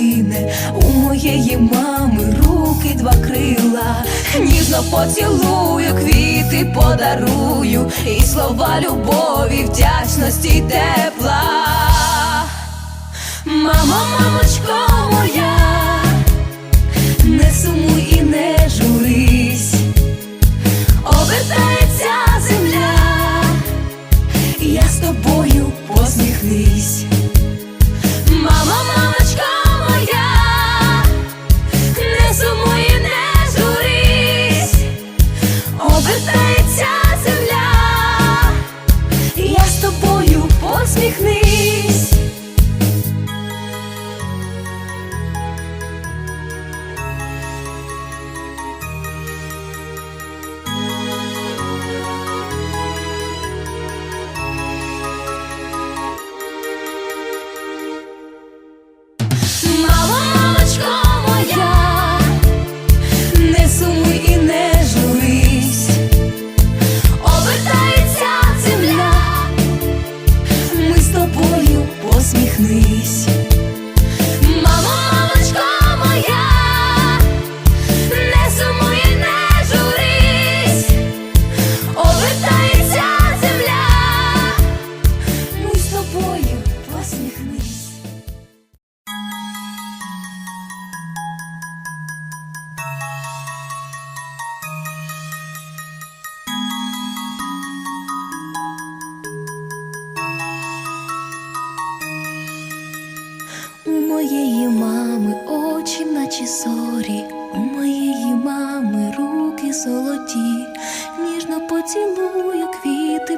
у моєї мами руки два крила, ніжно поцілую, квіти подарую, і слова любові, вдячності й тепла. Мамо, мамочко моя, не сумуй і не журись, обертається тобою посміхнись. У моєї мами очі, наче зорі, у моєї мами руки золоті, ніжно поцілую, квіти